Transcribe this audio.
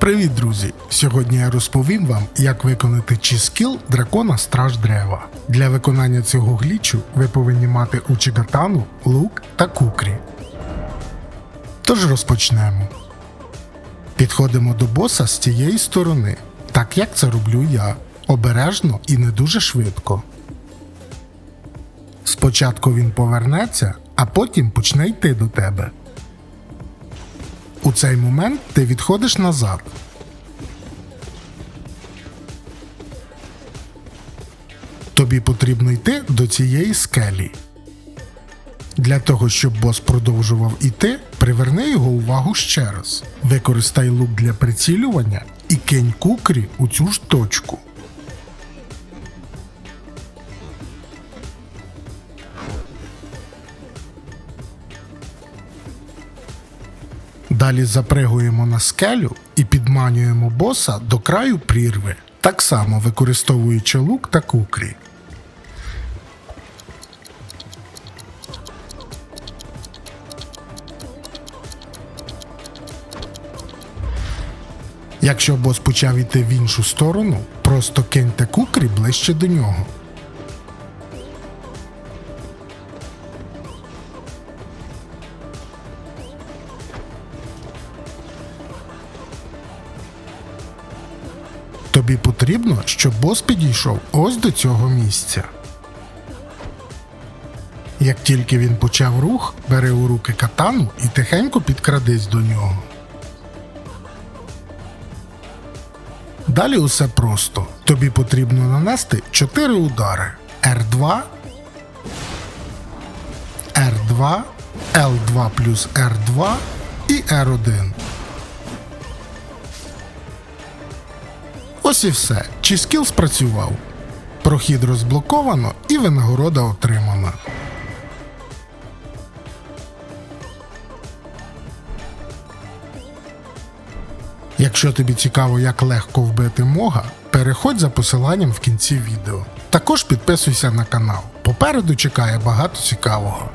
Привіт, друзі! Сьогодні я розповім вам, як виконати чіскіл дракона Страж Древа. Для виконання цього глічу ви повинні мати учигатану, лук та кукрі. Тож розпочнемо. Підходимо до боса з цієї сторони, так як це роблю я. Обережно і не дуже швидко. Спочатку він повернеться, а потім почне йти до тебе. У цей момент ти відходиш назад. Тобі потрібно йти до цієї скелі. Для того, щоб бос продовжував іти, приверни його увагу ще раз. Використай лук для прицілювання і кинь кукрі у цю ж точку. Далі запригуємо на скелю і підманюємо боса до краю прірви, так само використовуючи лук та кукрі. Якщо бос почав іти в іншу сторону, просто киньте кукрі ближче до нього. Тобі потрібно, щоб бос підійшов ось до цього місця. Як тільки він почав рух, бери у руки катану і тихенько підкрадись до нього. Далі усе просто. Тобі потрібно нанести 4 удари: R2, R2, L2 плюс R2 і R1. Ось і все. Чи скіл спрацював. Прохід розблоковано і винагорода отримана. Якщо тобі цікаво, як легко вбити мога, переходь за посиланням в кінці відео. Також підписуйся на канал. Попереду чекає багато цікавого.